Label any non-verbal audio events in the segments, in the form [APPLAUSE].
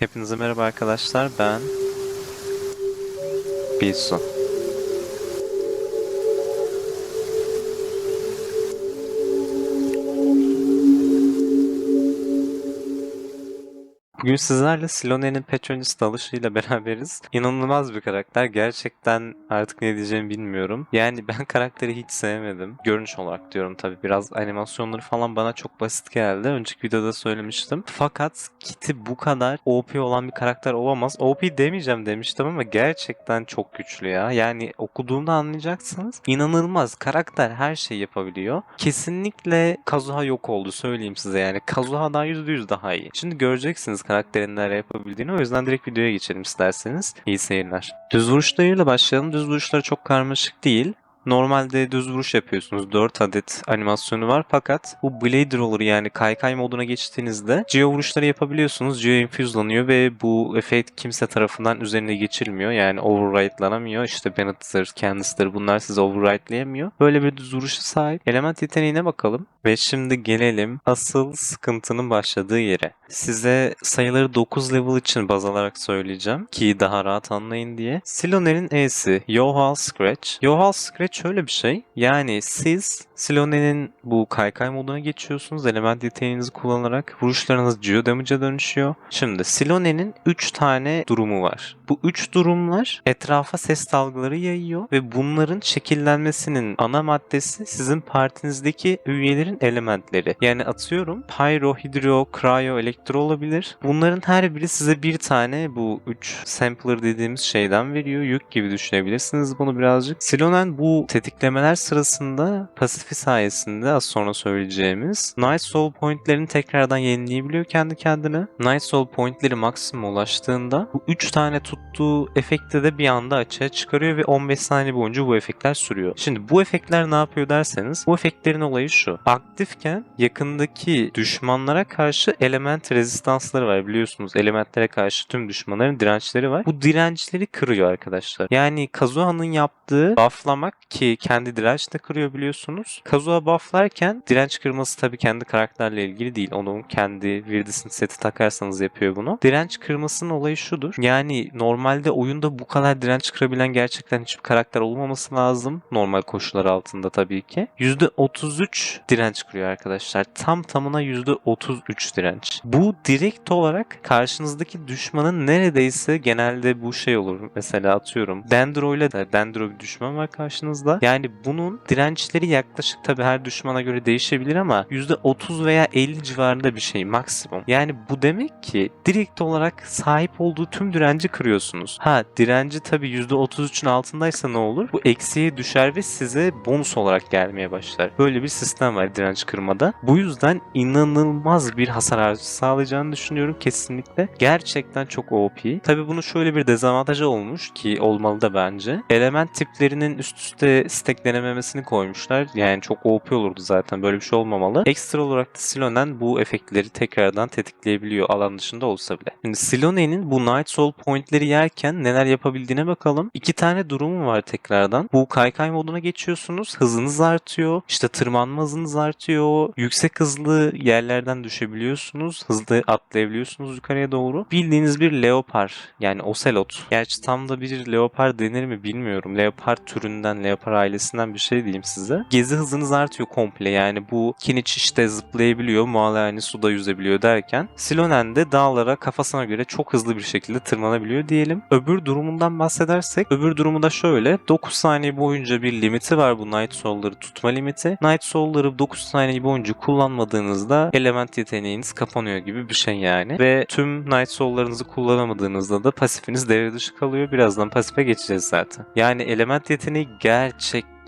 Hepinize merhaba arkadaşlar. Ben Bilsu. Bugün sizlerle Silone'nin Patronus dalışıyla [LAUGHS] beraberiz. İnanılmaz bir karakter. Gerçekten artık ne diyeceğimi bilmiyorum. Yani ben [LAUGHS] karakteri hiç sevmedim. Görünüş olarak diyorum tabii. Biraz animasyonları falan bana çok basit geldi. Önceki videoda söylemiştim. Fakat Kitty bu kadar OP olan bir karakter olamaz. OP demeyeceğim demiştim ama gerçekten çok güçlü ya. Yani okuduğumda anlayacaksınız. İnanılmaz. Karakter her şeyi yapabiliyor. Kesinlikle Kazuha yok oldu söyleyeyim size yani. Kazuha'dan %100 daha iyi. Şimdi göreceksiniz karakterin neler yapabildiğini. O yüzden direkt videoya geçelim isterseniz. İyi seyirler. Düz vuruşlarıyla başlayalım. Düz vuruşları çok karmaşık değil. Normalde düz vuruş yapıyorsunuz. 4 adet animasyonu var fakat bu Blade Roller yani kaykay moduna geçtiğinizde Geo vuruşları yapabiliyorsunuz. Geo infuse'lanıyor ve bu efekt kimse tarafından üzerine geçirilmiyor. Yani override'lanamıyor. İşte Bennett'tır, Candice'dir bunlar size override'layamıyor. Böyle bir düz vuruşa sahip. Element yeteneğine bakalım. Ve şimdi gelelim asıl sıkıntının başladığı yere. Size sayıları 9 level için baz alarak söyleyeceğim ki daha rahat anlayın diye. Silone'nin E'si Yohal Scratch. Yohal Scratch şöyle bir şey. Yani siz Silone'nin bu kaykay moduna geçiyorsunuz. Element yeteneğinizi kullanarak vuruşlarınız Geodamage'a dönüşüyor. Şimdi Silone'nin 3 tane durumu var. Bu 3 durumlar etrafa ses dalgaları yayıyor ve bunların şekillenmesinin ana maddesi sizin partinizdeki üyelerin elementleri. Yani atıyorum Pyro, Hydro, Cryo, Elektro olabilir. Bunların her biri size bir tane bu 3 sampler dediğimiz şeyden veriyor. Yük gibi düşünebilirsiniz bunu birazcık. Silonen bu tetiklemeler sırasında pasifi sayesinde az sonra söyleyeceğimiz Night Soul Point'lerini tekrardan yenileyebiliyor kendi kendine. Night Soul Point'leri maksimum ulaştığında bu 3 tane tuttuğu efekti de bir anda açığa çıkarıyor ve 15 saniye boyunca bu efektler sürüyor. Şimdi bu efektler ne yapıyor derseniz bu efektlerin olayı şu. Aktifken yakındaki düşmanlara karşı element rezistansları var biliyorsunuz. Elementlere karşı tüm düşmanların dirençleri var. Bu dirençleri kırıyor arkadaşlar. Yani Kazuha'nın yaptığı bufflamak ki kendi direnç de kırıyor biliyorsunuz. Kazuha bufflarken direnç kırması tabii kendi karakterle ilgili değil. Onun kendi Virdis'in seti takarsanız yapıyor bunu. Direnç kırmasının olayı şudur. Yani normalde oyunda bu kadar direnç kırabilen gerçekten hiçbir karakter olmaması lazım. Normal koşullar altında tabii ki. %33 direnç kırıyor arkadaşlar. Tam tamına %33 direnç. Bu direkt olarak karşınızdaki düşmanın neredeyse genelde bu şey olur. Mesela atıyorum Dendro ile de Dendro bir düşman var karşınızda. Yani bunun dirençleri yaklaşık tabii her düşmana göre değişebilir ama %30 veya 50 civarında bir şey maksimum. Yani bu demek ki direkt olarak sahip olduğu tüm direnci kırıyorsunuz. Ha direnci tabii %33'ün altındaysa ne olur? Bu eksiye düşer ve size bonus olarak gelmeye başlar. Böyle bir sistem var direnç kırmada. Bu yüzden inanılmaz bir hasar artışı sağlayacağını düşünüyorum kesinlikle. Gerçekten çok OP. Tabii bunun şöyle bir dezavantajı olmuş ki olmalı da bence. Element tiplerinin üst üste stacklenememesini koymuşlar. Yani çok OP olurdu zaten. Böyle bir şey olmamalı. Ekstra olarak da Silonen bu efektleri tekrardan tetikleyebiliyor alan dışında olsa bile. Şimdi Silonen'in bu Night Soul pointleri yerken neler yapabildiğine bakalım. İki tane durumu var tekrardan. Bu kaykay moduna geçiyorsunuz. Hızınız artıyor. İşte tırmanma hızınız artıyor. Yüksek hızlı yerlerden düşebiliyorsunuz. Hızlı atlayabiliyorsunuz yukarıya doğru. Bildiğiniz bir leopar yani ocelot. Gerçi tam da bir leopar denir mi bilmiyorum. Leopar türünden, leopar ailesinden bir şey diyeyim size. Gezi hızınız artıyor komple. Yani bu Kiniç işte zıplayabiliyor. Mualani suda yüzebiliyor derken Silonen de dağlara kafasına göre çok hızlı bir şekilde tırmanabiliyor diyelim. Öbür durumundan bahsedersek öbür durumu da şöyle. 9 saniye boyunca bir limiti var bu Night Soul'ları tutma limiti. Night Soul'ları 9 saniye boyunca kullanmadığınızda element yeteneğiniz kapanıyor gibi bir şey yani. Ve tüm Night Soul'larınızı kullanamadığınızda da pasifiniz devre dışı kalıyor. Birazdan pasife geçeceğiz zaten. Yani element yeteneği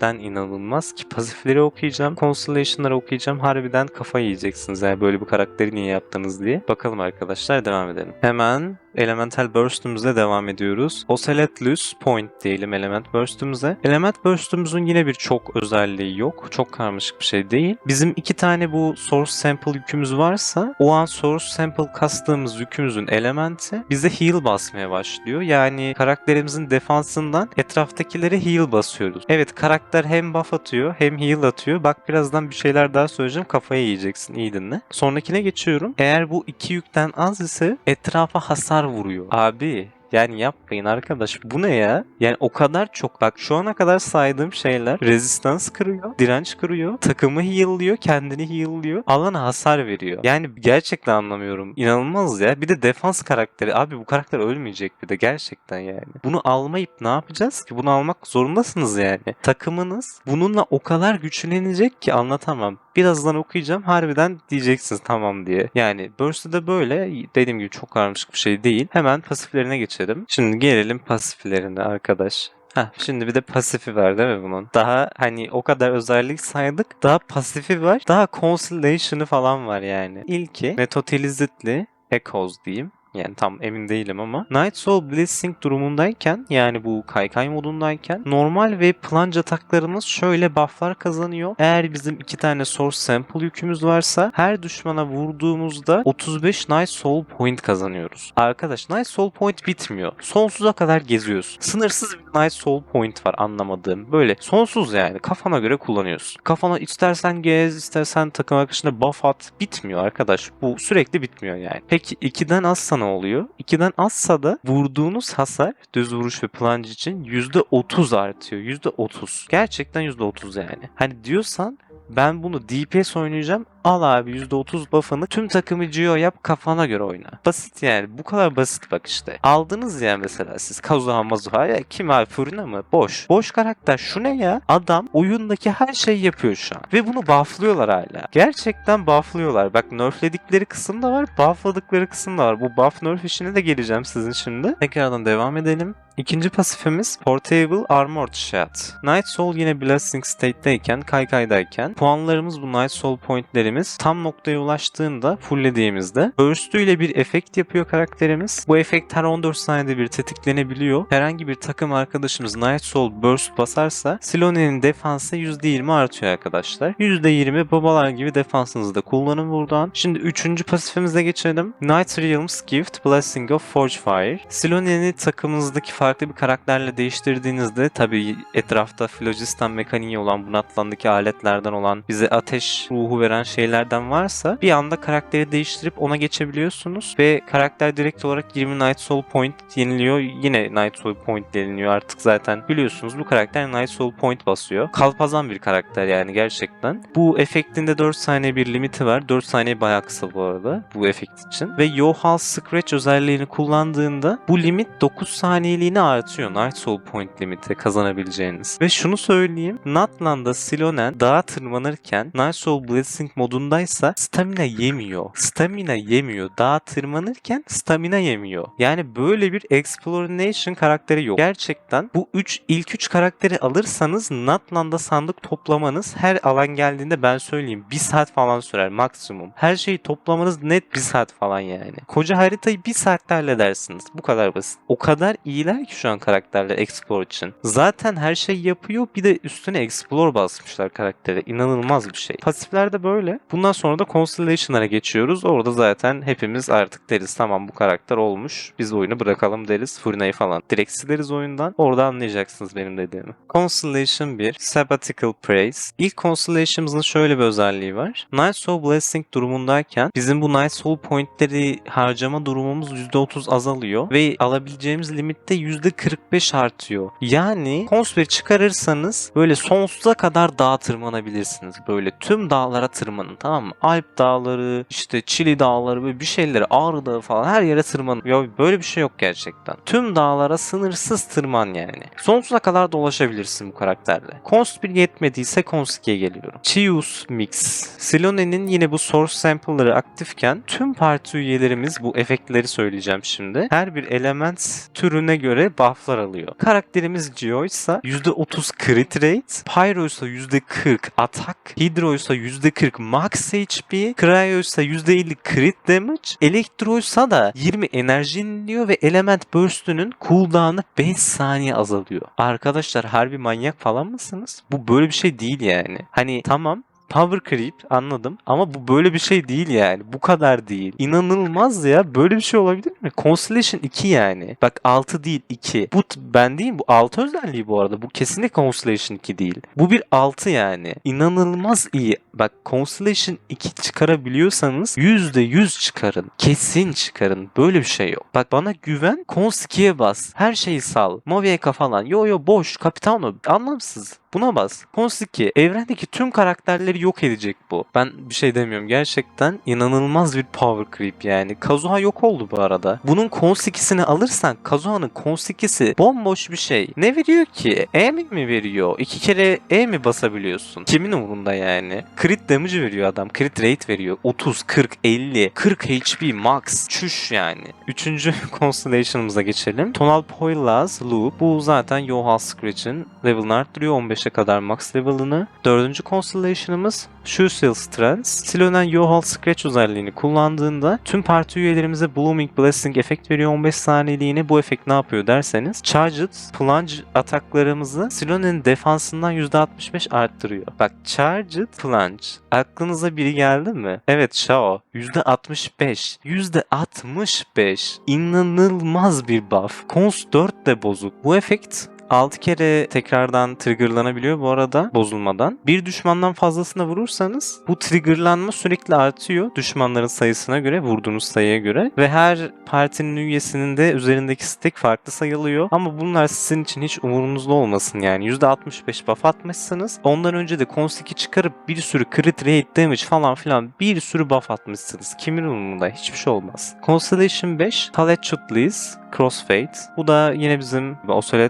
gerçekten inanılmaz ki pasifleri okuyacağım, constellation'ları okuyacağım. Harbiden kafayı yiyeceksiniz yani böyle bir karakteri niye yaptınız diye. Bakalım arkadaşlar devam edelim. Hemen Elemental Burst'ümüzle devam ediyoruz. Ocelotlus Point diyelim Element Burst'ümüze. Element Burst'ümüzün yine bir çok özelliği yok. Çok karmaşık bir şey değil. Bizim iki tane bu Source Sample yükümüz varsa o an Source Sample kastığımız yükümüzün elementi bize heal basmaya başlıyor. Yani karakterimizin defansından etraftakilere heal basıyoruz. Evet karakter hem buff atıyor hem heal atıyor. Bak birazdan bir şeyler daha söyleyeceğim. Kafayı yiyeceksin. iyi dinle. Sonrakine geçiyorum. Eğer bu iki yükten az ise etrafa hasar kadar vuruyor. Abi yani yapmayın arkadaş. Bu ne ya? Yani o kadar çok. Bak şu ana kadar saydığım şeyler rezistans kırıyor, direnç kırıyor, takımı heal'lıyor, kendini heal'lıyor, alana hasar veriyor. Yani gerçekten anlamıyorum. İnanılmaz ya. Bir de defans karakteri. Abi bu karakter ölmeyecek bir de gerçekten yani. Bunu almayıp ne yapacağız ki? Bunu almak zorundasınız yani. Takımınız bununla o kadar güçlenecek ki anlatamam. Birazdan okuyacağım harbiden diyeceksiniz tamam diye. Yani Burst'ı da böyle dediğim gibi çok karmaşık bir şey değil. Hemen pasiflerine geçelim. Şimdi gelelim pasiflerine arkadaş. Heh, şimdi bir de pasifi var değil mi bunun? Daha hani o kadar özellik saydık. Daha pasifi var. Daha constellation'ı falan var yani. İlki Metotalizitli Echoes diyeyim. Yani tam emin değilim ama. Night Soul Blessing durumundayken yani bu kaykay modundayken normal ve plunge ataklarımız şöyle bufflar kazanıyor. Eğer bizim iki tane source sample yükümüz varsa her düşmana vurduğumuzda 35 Night Soul Point kazanıyoruz. Arkadaş Night Soul Point bitmiyor. Sonsuza kadar geziyorsun. Sınırsız Night Soul Point var anlamadığım. Böyle sonsuz yani kafana göre kullanıyorsun. Kafana istersen gez istersen takım arkadaşına buff at. Bitmiyor arkadaş. Bu sürekli bitmiyor yani. Peki 2'den azsa ne oluyor? 2'den azsa da vurduğunuz hasar düz vuruş ve plunge için %30 artıyor. %30. Gerçekten %30 yani. Hani diyorsan ben bunu DPS oynayacağım. Al abi %30 buff'ını tüm takımı Geo yap kafana göre oyna. Basit yani. Bu kadar basit bak işte. Aldınız ya mesela siz Kazuha Mazuha ya kim abi Furina mı? Boş. Boş karakter. Şu ne ya? Adam oyundaki her şeyi yapıyor şu an. Ve bunu bufflıyorlar hala. Gerçekten bufflıyorlar. Bak nerfledikleri kısım da var. Buffladıkları kısım da var. Bu buff nerf işine de geleceğim sizin şimdi. Tekrardan devam edelim. İkinci pasifimiz Portable Armored Shot. Night Soul yine Blessing State'deyken, Kaykaydayken puanlarımız bu Night Soul pointlerimiz tam noktaya ulaştığında fulllediğimizde Burst'ü ile bir efekt yapıyor karakterimiz. Bu efekt her 14 saniyede bir tetiklenebiliyor. Herhangi bir takım arkadaşımız Night Soul Burst basarsa Silone'nin defansı %20 artıyor arkadaşlar. %20 babalar gibi defansınızı da kullanın buradan. Şimdi üçüncü pasifimize geçelim. Night Realms Gift Blessing of Forge Fire. Silone'ni takımınızdaki farklı bir karakterle değiştirdiğinizde tabii etrafta Phlogiston mekaniği olan bu Natlan'daki aletlerden olan bize ateş ruhu veren şeylerden varsa bir anda karakteri değiştirip ona geçebiliyorsunuz ve karakter direkt olarak 20 Night Soul Point yeniliyor. Yine Night Soul Point yeniliyor artık zaten biliyorsunuz bu karakter Night Soul Point basıyor. Kalpazan bir karakter yani gerçekten. Bu efektinde 4 saniye bir limiti var. 4 saniye bayağı kısa bu arada bu efekt için. Ve Yohal Scratch özelliğini kullandığında bu limit 9 saniyeliğine artıyor. Night Soul Point limiti kazanabileceğiniz. Ve şunu söyleyeyim. Natlan'da Silonen dağa tırmanırken Night Soul Blessing modundaysa stamina yemiyor. Stamina yemiyor. Dağa tırmanırken stamina yemiyor. Yani böyle bir Exploration karakteri yok. Gerçekten bu 3 ilk 3 karakteri alırsanız Natlan'da sandık toplamanız her alan geldiğinde ben söyleyeyim 1 saat falan sürer maksimum. Her şeyi toplamanız net 1 saat falan yani. Koca haritayı 1 saatte halledersiniz. Bu kadar basit. O kadar iyiler ki şu an karakterler Explore için. Zaten her şey yapıyor bir de üstüne Explore basmışlar karaktere. İnanılmaz bir şey. Pasifler de böyle. Bundan sonra da Constellation'lara geçiyoruz. Orada zaten hepimiz artık deriz tamam bu karakter olmuş. Biz oyunu bırakalım deriz. Furina'yı falan. Direkt sileriz oyundan. Orada anlayacaksınız benim dediğimi. Constellation 1. Sabbatical Praise. İlk Constellation'ımızın şöyle bir özelliği var. Night Soul Blessing durumundayken bizim bu Night Soul Point'leri harcama durumumuz %30 azalıyor ve alabileceğimiz limitte %45 artıyor. Yani Consper çıkarırsanız böyle sonsuza kadar dağa tırmanabilirsiniz. Böyle tüm dağlara tırmanın tamam mı? Alp dağları, işte Çili dağları böyle bir şeyleri, Ağrı Dağı falan her yere tırmanın. Ya böyle bir şey yok gerçekten. Tüm dağlara sınırsız tırman yani. Sonsuza kadar dolaşabilirsin bu karakterle. Cons 1 yetmediyse Cons 2'ye geliyorum. Chius Mix. Silone'nin yine bu source sample'ları aktifken tüm parti üyelerimiz bu efektleri söyleyeceğim şimdi. Her bir element türüne göre bufflar alıyor. Karakterimiz Geo ise %30 crit rate, Pyro ise %40 atak, Hydro ise %40 max HP, Cryo ise %50 crit damage, Electro ise da 20 enerji yeniliyor ve element burst'ünün cooldown'ı 5 saniye azalıyor. Arkadaşlar harbi manyak falan mısınız? Bu böyle bir şey değil yani. Hani tamam Power creep anladım ama bu böyle bir şey değil yani. Bu kadar değil. İnanılmaz ya. Böyle bir şey olabilir mi? Constellation 2 yani. Bak 6 değil 2. Bu ben değil bu 6 özelliği bu arada. Bu kesinlikle Constellation 2 değil. Bu bir 6 yani. İnanılmaz iyi. Bak Constellation 2 çıkarabiliyorsanız %100 çıkarın. Kesin çıkarın. Böyle bir şey yok. Bak bana güven. Cons 2'ye bas. Her şeyi sal. Movieka falan. Yo yo boş. Capitano. Anlamsız. Buna bas. Cons 2. Evrendeki tüm karakterleri yok edecek bu. Ben bir şey demiyorum. Gerçekten inanılmaz bir power creep yani. Kazuha yok oldu bu arada. Bunun Cons 2'sini alırsan Kazuha'nın Cons 2'si bomboş bir şey. Ne veriyor ki? E mi veriyor? İki kere E mi basabiliyorsun? Kimin umurunda yani? Crit damage veriyor adam. Crit rate veriyor. 30, 40, 50, 40 HP max. Çüş yani. Üçüncü [LAUGHS] Constellation'ımıza geçelim. Tonal Poilaz Loop. Bu zaten Yohal Scratch'in level'ını arttırıyor. 15'e kadar max level'ını. Dördüncü Constellation'ımız Shusil Strands. Silonen Yohal Scratch özelliğini kullandığında tüm parti üyelerimize Blooming Blessing efekt veriyor 15 saniyeliğine. Bu efekt ne yapıyor derseniz Charged Plunge ataklarımızı Silonen'in defansından %65 arttırıyor. Bak Charged Plunge. Aklınıza biri geldi mi? Evet Shao. %65. %65. İnanılmaz bir buff. Cons 4 de bozuk. Bu efekt 6 kere tekrardan triggerlanabiliyor bu arada bozulmadan. Bir düşmandan fazlasına vurursanız bu triggerlanma sürekli artıyor düşmanların sayısına göre, vurduğunuz sayıya göre ve her partinin üyesinin de üzerindeki stack farklı sayılıyor. Ama bunlar sizin için hiç umurunuzda olmasın yani. %65 buff atmışsınız. Ondan önce de Cons 2 çıkarıp bir sürü crit rate damage falan filan bir sürü buff atmışsınız. Kimin umurunda? Hiçbir şey olmaz. Constellation 5 Palette Chutleys Crossfade. Bu da yine bizim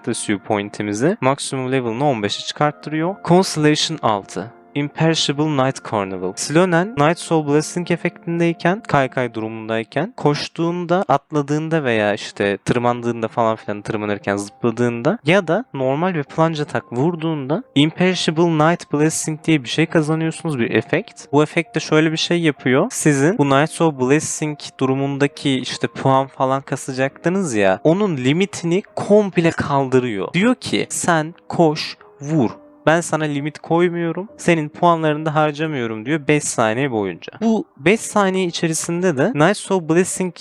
ve Sue Point'imizi maksimum level'ını 15'e çıkarttırıyor. Constellation 6. Imperishable Night Carnival. Silonen Night Soul Blessing efektindeyken, kaykay durumundayken, koştuğunda, atladığında veya işte tırmandığında falan filan tırmanırken zıpladığında ya da normal bir plunge atak vurduğunda Imperishable Night Blessing diye bir şey kazanıyorsunuz bir efekt. Bu efekt de şöyle bir şey yapıyor. Sizin bu Night Soul Blessing durumundaki işte puan falan kasacaktınız ya onun limitini komple kaldırıyor. Diyor ki sen koş vur ben sana limit koymuyorum. Senin puanlarını da harcamıyorum diyor 5 saniye boyunca. Bu 5 saniye içerisinde de Night Soul Blessing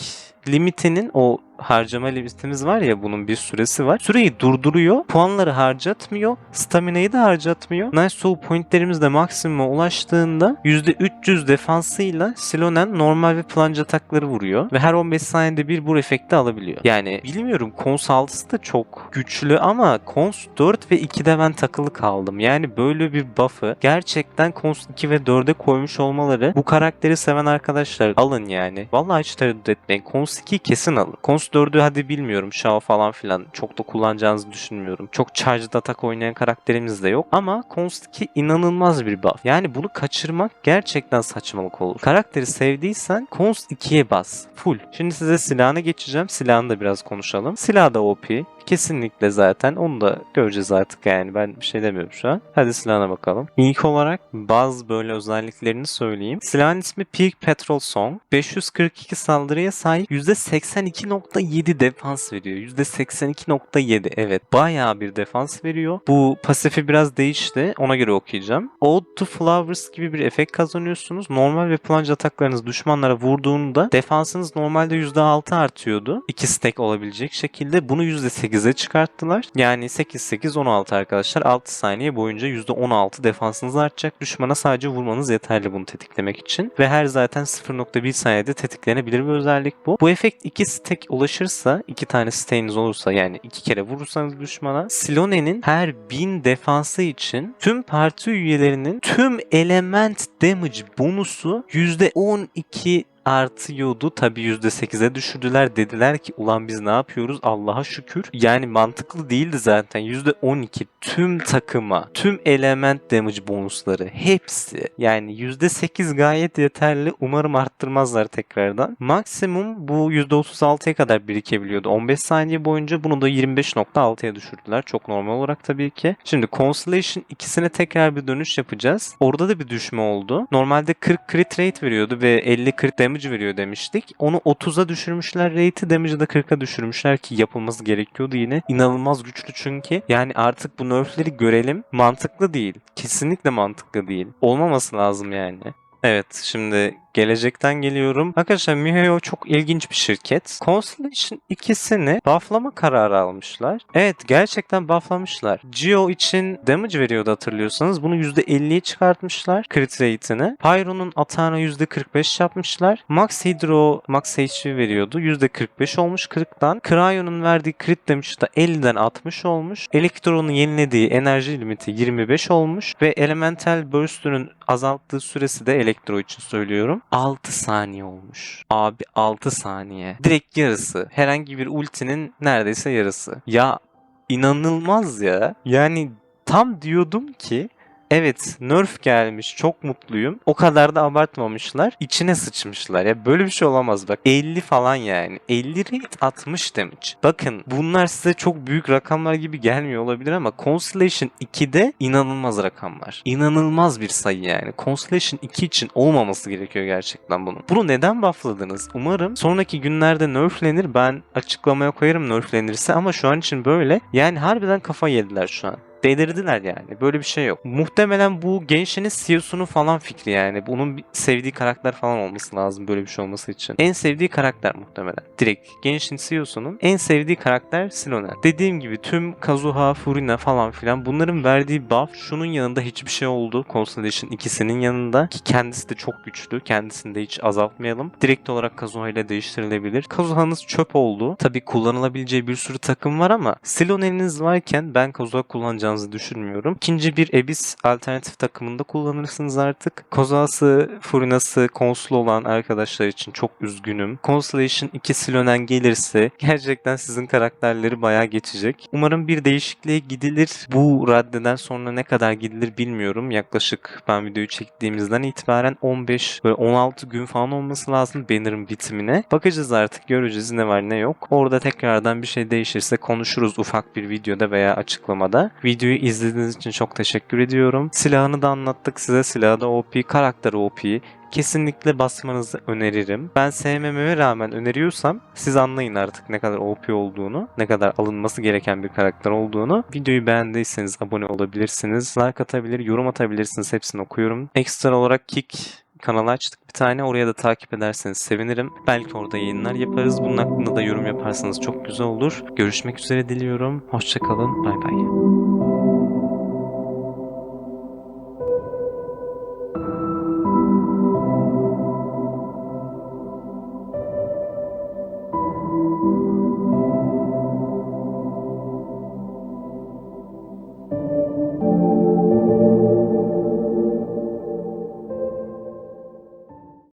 limitinin o harcama limitimiz var ya bunun bir süresi var. Süreyi durduruyor. Puanları harcatmıyor. Stamina'yı da harcatmıyor. Nice Soul pointlerimiz de maksimuma ulaştığında %300 defansıyla Silonen normal ve plunge atakları vuruyor. Ve her 15 saniyede bir bu efekti alabiliyor. Yani bilmiyorum Cons 6'sı da çok güçlü ama Cons 4 ve 2'de ben takılı kaldım. Yani böyle bir buff'ı gerçekten Cons 2 ve 4'e koymuş olmaları bu karakteri seven arkadaşlar alın yani. Vallahi hiç tereddüt etmeyin. Cons 2 kesin alın. Cons 4'ü hadi bilmiyorum. Shao falan filan çok da kullanacağınızı düşünmüyorum. Çok charged atak oynayan karakterimiz de yok. Ama 2 inanılmaz bir buff. Yani bunu kaçırmak gerçekten saçmalık olur. Karakteri sevdiysen Cons 2'ye bas. Full. Şimdi size silahına geçeceğim. Silahını da biraz konuşalım. Silah da OP. Kesinlikle zaten. Onu da göreceğiz artık yani. Ben bir şey demiyorum şu an. Hadi silahına bakalım. İlk olarak bazı böyle özelliklerini söyleyeyim. Silahın ismi Peak Petrol Song. 542 saldırıya sahip %82.7 defans veriyor. %82.7 evet. Bayağı bir defans veriyor. Bu pasifi biraz değişti. Ona göre okuyacağım. Ode to Flowers gibi bir efekt kazanıyorsunuz. Normal ve plunge ataklarınız düşmanlara vurduğunda defansınız normalde %6 artıyordu. 2 stack olabilecek şekilde. Bunu %8'e çıkarttılar. Yani 8-8-16 arkadaşlar. 6 saniye boyunca %16 defansınız artacak. Düşmana sadece vurmanız yeterli bunu tetiklemek için. Ve her zaten 0.1 saniyede tetiklenebilir bir özellik bu. Bu efekt 2 stack ulaşırsa, 2 tane stack'iniz olursa yani 2 kere vurursanız düşmana Silone'nin her 1000 defansı için tüm parti üyelerinin tüm element damage bonusu %12 artıyordu. Tabi %8'e düşürdüler. Dediler ki ulan biz ne yapıyoruz Allah'a şükür. Yani mantıklı değildi zaten. %12 tüm takıma, tüm element damage bonusları hepsi. Yani %8 gayet yeterli. Umarım arttırmazlar tekrardan. Maksimum bu %36'ya kadar birikebiliyordu. 15 saniye boyunca bunu da 25.6'ya düşürdüler. Çok normal olarak tabii ki. Şimdi Constellation ikisine tekrar bir dönüş yapacağız. Orada da bir düşme oldu. Normalde 40 crit rate veriyordu ve 50 crit damage veriyor demiştik. Onu 30'a düşürmüşler. Rate'i damage'ı da 40'a düşürmüşler ki yapılması gerekiyordu yine. İnanılmaz güçlü çünkü. Yani artık bu nerfleri görelim. Mantıklı değil. Kesinlikle mantıklı değil. Olmaması lazım yani. Evet şimdi Gelecekten geliyorum. Arkadaşlar miHoYo çok ilginç bir şirket. Constellation ikisini bufflama kararı almışlar. Evet gerçekten bufflamışlar. Geo için damage veriyordu hatırlıyorsanız. Bunu %50'ye çıkartmışlar. Crit rate'ini. Pyro'nun atağına %45 yapmışlar. Max Hydro, Max HP veriyordu. %45 olmuş 40'tan. Cryo'nun verdiği crit damage da 50'den 60 olmuş. Elektron'un yenilediği enerji limiti 25 olmuş. Ve Elemental Burst'ünün azalttığı süresi de Elektro için söylüyorum. 6 saniye olmuş. Abi 6 saniye. Direkt yarısı. Herhangi bir ultinin neredeyse yarısı. Ya inanılmaz ya. Yani tam diyordum ki Evet nerf gelmiş çok mutluyum. O kadar da abartmamışlar. İçine sıçmışlar ya böyle bir şey olamaz bak. 50 falan yani. 50 rate 60 damage. Bakın bunlar size çok büyük rakamlar gibi gelmiyor olabilir ama Constellation 2'de inanılmaz rakamlar. İnanılmaz bir sayı yani. Constellation 2 için olmaması gerekiyor gerçekten bunun. Bunu neden buffladınız? Umarım sonraki günlerde nerflenir. Ben açıklamaya koyarım nerflenirse ama şu an için böyle. Yani harbiden kafa yediler şu an. Delirdiler yani. Böyle bir şey yok. Muhtemelen bu Genshin'in CEO'sunun falan fikri yani. Bunun sevdiği karakter falan olması lazım böyle bir şey olması için. En sevdiği karakter muhtemelen. Direkt Genshin CEO'sunun en sevdiği karakter Silonen. Dediğim gibi tüm Kazuha, Furina falan filan bunların verdiği buff şunun yanında hiçbir şey oldu. Constellation ikisinin yanında ki kendisi de çok güçlü. Kendisini de hiç azaltmayalım. Direkt olarak Kazuha ile değiştirilebilir. Kazuha'nız çöp oldu. Tabi kullanılabileceği bir sürü takım var ama Silonen'iniz varken ben Kazuha kullanacağınızı düşünmüyorum. İkinci bir Abyss alternatif takımında kullanırsınız artık. Kozası, Furinası, konsul olan arkadaşlar için çok üzgünüm. Constellation 2 Silonen gelirse gerçekten sizin karakterleri bayağı geçecek. Umarım bir değişikliğe gidilir. Bu raddeden sonra ne kadar gidilir bilmiyorum. Yaklaşık ben videoyu çektiğimizden itibaren 15 böyle 16 gün falan olması lazım banner'ın bitimine. Bakacağız artık göreceğiz ne var ne yok. Orada tekrardan bir şey değişirse konuşuruz ufak bir videoda veya açıklamada. Videoyu izlediğiniz için çok teşekkür ediyorum. Silahını da anlattık size. Silahı da OP, karakteri OP. Kesinlikle basmanızı öneririm. Ben sevmememe rağmen öneriyorsam siz anlayın artık ne kadar OP olduğunu, ne kadar alınması gereken bir karakter olduğunu. Videoyu beğendiyseniz abone olabilirsiniz. Like atabilir, yorum atabilirsiniz. Hepsini okuyorum. Ekstra olarak Kick kanalı açtık bir tane. Oraya da takip ederseniz sevinirim. Belki orada yayınlar yaparız. Bunun hakkında da yorum yaparsanız çok güzel olur. Görüşmek üzere diliyorum. Hoşçakalın. Bay bay.